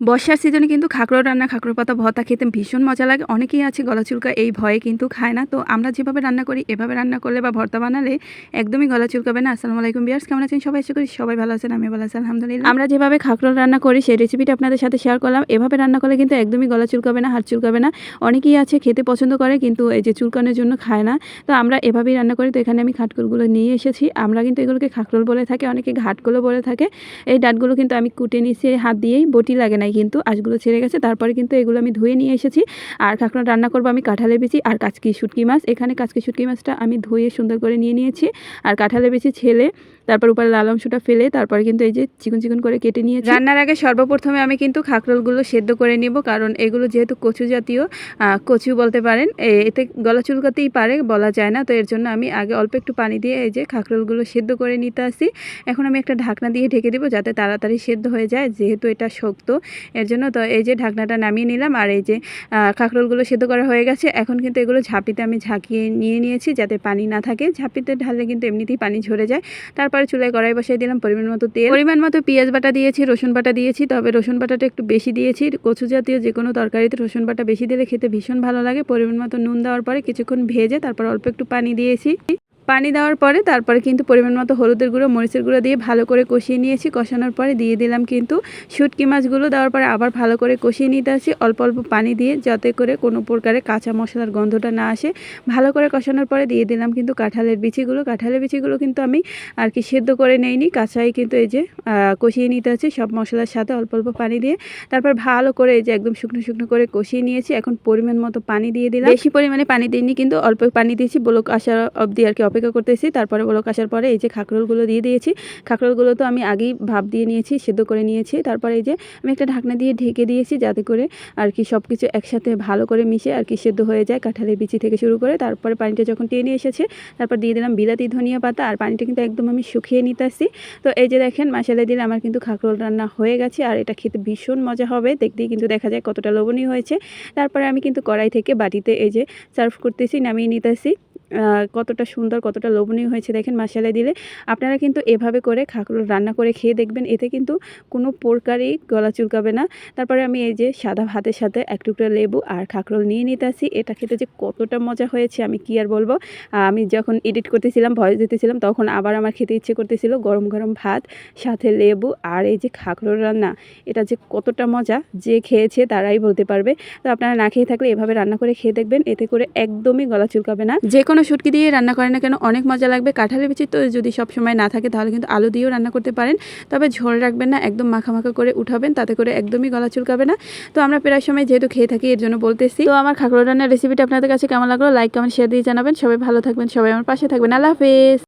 বর্ষার সিজনে কিন্তু খাকড়ো রান্না খাকড়ো পাতা, ভর্তা খেতে ভীষণ মজা লাগে। অনেকেই আছে গলা চুলকা এই ভয়ে কিন্তু খায় না। তো আমরা যেভাবে রান্না করি, এভাবে রান্না করলে বা ভর্তা বানালে একদমই গলা চুলকাবে না। আসসালামু আলাইকুম বিয়ার্স কেমন আছেন সবাই? আশা করি সবাই ভালো আছেন আমি ভালো আছি, আলহামদুলিল্লাহ। আমরা যেভাবে খাকড়ো রান্না করি, সেই রেসিপিটা আপনাদের সাথে শেয়ার করলাম। এভাবে রান্না করলে কিন্তু একদমই গলা চুলকাবে না হাত চুলকাবে না। অনেকেই আছে খেতে পছন্দ করে, কিন্তু এই যে চুলকানোর জন্য খায় না। তো আমরা এভাবেই রান্না করি। তো এখানে আমি খাটকুলগুলো নিয়ে এসেছি। আমরা কিন্তু এগুলোকে খাকরোল বলে থাকি, অনেকে ঘাটগুলো বলে থাকে। এই ডাটগুলো কিন্তু আমি কুটে নিয়েছি হাত দিয়েই, বটি লাগে নাই কিন্তু আঁশগুলো ছেড়ে গেছে। তারপরে কিন্তু এগুলো আমি ধুয়ে নিয়ে এসেছি। আর কাঁকড়া রান্না করব আমি কাঁঠালের বিচি আর কাচকি শুটকি মাছ। এখানে কাচকি শুটকি মাছটা আমি ধুয়ে সুন্দর করে নিয়ে নিয়েছি। আর কাঁঠালের বিচি ছেলে, তারপর উপরে লাল অংশটা ফেলে, তারপরে কিন্তু এই যে চিকন চিকন করে কেটে নিয়ে রান্নার আগে সর্বপ্রথমে আমি কিন্তু খাকরোলগুলো সেদ্ধ করে নিব, কারণ এগুলো যেহেতু কচু জাতীয় কচু বলতে পারেন এতে গলা চুলকাতেই পারে বলা যায় না। তো এর জন্য আমি আগে অল্প একটু পানি দিয়ে এই যে খাকরোলগুলো সেদ্ধ করে নিতে আসি। এখন আমি একটা ঢাকনা দিয়ে ঢেকে দেবো যাতে তাড়াতাড়ি সেদ্ধ হয়ে যায়, যেহেতু এটা শক্ত। এর জন্য তো এই যে ঢাকনাটা নামিয়ে নিলাম, আর এই যে কাঁকরোলগুলো সেদ্ধ করা হয়ে গেছে, এখন কিন্তু এগুলো ঝাঁপিতে আমি ঝাঁকিয়ে নিয়ে নিয়েছি যাতে পানি না থাকে। ঝাঁপিতে ঢাললে কিন্তু এমনিতেই পানি ঝরে যায়। তারপরে চুলায় কড়াই বসিয়ে দিলাম পরিমাণ মতো তেল। পরিমাণ মতো পেঁয়াজ বাটা দিয়েছি, রসুন বাটা দিয়েছি, তবে রসুন বাটাটা একটু বেশি দিয়েছি। কচু জাতীয় যে কোনো তরকারিতে রসুন বাটা বেশি দিলে খেতে ভীষণ ভালো লাগে। পরিমাণ মতো নুন দেওয়ার পরে কিছুক্ষণ ভেজে তারপর অল্প একটু পানি দিয়েছি। পানি দেওয়ার পরে তারপরে কিন্তু পরিমাণ মতো হলুদের গুঁড়ো, মরিচের গুঁড়ো দিয়ে ভালো করে কষিয়ে নিয়েছি। কষানোর পরে দিয়ে দিলাম কিন্তু শুটকি মাছগুলো দেওয়ার পরে আবার ভালো করে কষিয়ে নিতে আসি। অল্প অল্প পানি দিয়ে যাতে করে কোনো প্রকারে কাঁচা মশলার গন্ধটা না আসে। ভালো করে কষানোর পরে দিয়ে দিলাম কিন্তু কাঁঠালের বিচিগুলো। কাঁঠালের বিচিগুলো কিন্তু আমি আর কি সেদ্ধ করে নেইনি। কাঁচাই কিন্তু এই যে কষিয়ে নিতে আছি সব মশলার সাথে অল্প অল্প পানি দিয়ে। তারপর ভালো করে এই যে একদম শুকনো শুকনো করে কষিয়ে নিয়েছি। এখন পরিমাণ মতো পানি দিয়ে দিলাম। বেশি পরিমাণে পানি দিইনি কিন্তু অল্প পানি দিয়েছি। বলক আসা অবধি আর কি অপেক্ষা করতেছি। তারপরে বলক আসার পরে এই যে খাকরোলগুলো দিয়ে দিয়েছি। খাকরোলগুলো তো আমি আগেই ভাপ দিয়ে নিয়েছি, সেদ্ধ করে নিয়েছি। তারপরে এই যে আমি একটা ঢাকনা দিয়ে ঢেকে দিয়েছি যাতে করে আর কি সব কিছু একসাথে ভালো করে মিশে আর কি সেদ্ধ হয়ে যায় কাঁঠালের বিচি থেকে শুরু করে। তারপরে পানিটা যখন টেনে এসেছে, তারপর দিয়ে দিলাম বিলাতি ধনিয়া পাতা আর পানিটা কিন্তু একদম আমি শুকিয়ে নিতে আসছি তো এই যে দেখেন মশলা দিলে আমার কিন্তু খাকরোল রান্না হয়ে গেছে আর এটা খেতে ভীষণ মজা হবে। দেখতেই কিন্তু দেখা যায় কতটা লোভনীয় হয়েছে। তারপরে আমি কিন্তু কড়াই থেকে বাটিতে এই যে সার্ভ করতেছি, নামিয়ে নিতেছি। কতটা সুন্দর, কতটা লোভনীয় হয়েছে দেখেন মশালা দিলে। আপনারা কিন্তু এভাবে করে খাকরোল রান্না করে খেয়ে দেখবেন, এতে কিন্তু কোনো প্রকারই গলা চুলকাবে না। তারপরে আমি এই যে সাদা ভাতের সাথে এক টুকরা লেবু আর খাকরোল নিয়ে নিতে আসি এটা খেতে যে কতটা মজা হয়েছে আমি কি আর বলব? আমি যখন এডিট করতেছিলাম ভয়েস দিতেছিলাম, তখন আবার আমার খেতে ইচ্ছে করতেছিল গরম গরম ভাত, সাথে লেবু আর এই যে খাকরোল রান্না। এটা যে কতটা মজা, যে খেয়েছে তারাই বলতে পারবে। তো আপনারা না খেয়ে থাকলে এভাবে রান্না করে খেয়ে দেখবেন, এতে করে একদমই গলা চুলকাবে না। যে কোনো শুটকি দিয়ে রান্না করেন না কেন? অনেক মজা লাগবে। কাঁঠালের বিচি তো যদি সব সময় না থাকে তাহলে কিন্তু আলু দিয়েও রান্না করতে পারেন। তবে ঝোল রাখবেন না, একদম মাখা মাখা করে উঠাবেন, তাতে করে একদমই গলা চুলকাবে না। তো আমরা প্রায় সময় যেহেতু খেয়ে থাকি, এর জন্য বলতেছি। তো আমার খাকড়ো রান্নার রেসিপিটা আপনাদের কাছে কেমন লাগল? লাইক কমেন্ট শেয়ার দিয়ে জানাবেন। সবাই ভালো থাকবেন, সবাই আমার পাশে থাকবেন। আল্লাহ হাফেজ।